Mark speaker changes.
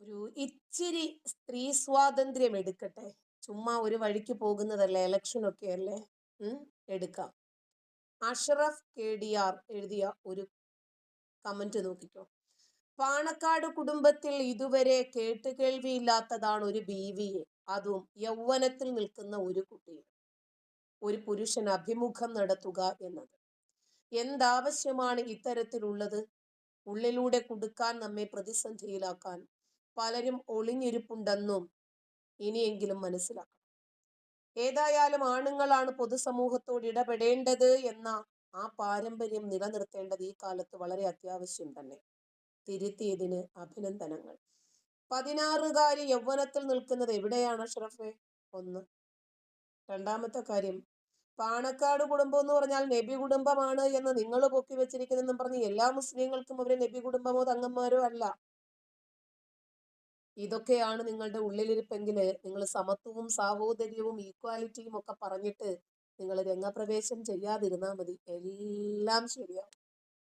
Speaker 1: ഒരു ഇച്ചിരി സ്ത്രീ സ്വാതന്ത്ര്യം എടുക്കട്ടെ. ചുമ്മാ ഒരു വഴിക്ക് പോകുന്നതല്ലേ ഇലക്ഷൻ ഒക്കെ അല്ലേ? എടുക്കാം. അഷറഫ് കെ ഡി ആർ എഴുതിയ ഒരു കമന്റ് നോക്കിക്കോ. പാണക്കാട് കുടുംബത്തിൽ ഇതുവരെ കേട്ടുകേൾവിയില്ലാത്തതാണ് ഒരു ബീവിയെ അതും യൗവനത്തിൽ നിൽക്കുന്ന ഒരു കുട്ടിയെ ഒരു പുരുഷൻ അഭിമുഖം നടത്തുക എന്നത്. എന്താവശ്യമാണ് ഇത്തരത്തിലുള്ളത്? ഉള്ളിലൂടെ കുടുക്കാൻ നമ്മെ പ്രതിസന്ധിയിലാക്കാൻ പലരും ഒളിഞ്ഞിരിപ്പുണ്ടെന്നും ഇനിയെങ്കിലും മനസ്സിലാക്കണം. ഏതായാലും ആണുങ്ങളാണ് പൊതുസമൂഹത്തോട് ഇടപെടേണ്ടത് എന്ന ആ പാരമ്പര്യം നിലനിർത്തേണ്ടത് ഈ കാലത്ത് വളരെ അത്യാവശ്യം തന്നെ. തിരുത്തിയതിന് അഭിനന്ദനങ്ങൾ. പതിനാറുകാരി യൗവനത്തിൽ നിൽക്കുന്നത് എവിടെയാണ് അഷ്റഫെ ഒന്ന്. രണ്ടാമത്തെ കാര്യം. പാണക്കാട് കുടുംബം എന്ന് പറഞ്ഞാൽ നബി കുടുംബമാണ് എന്ന് നിങ്ങൾ പൊക്കി വെച്ചിരിക്കുന്നെന്നും പറഞ്ഞ് എല്ലാ മുസ്ലിങ്ങൾക്കും അവരെ നബി കുടുംബമോ തങ്ങന്മാരോ അല്ല. ഇതൊക്കെയാണ് നിങ്ങളുടെ ഉള്ളിലിരിപ്പെങ്കിൽ നിങ്ങൾ സമത്വവും സാഹോദര്യവും ഈക്വാലിറ്റിയും ഒക്കെ പറഞ്ഞിട്ട് നിങ്ങൾ രംഗപ്രവേശം ചെയ്യാതിരുന്നാൽ മതി. എല്ലാം ശരിയാവും.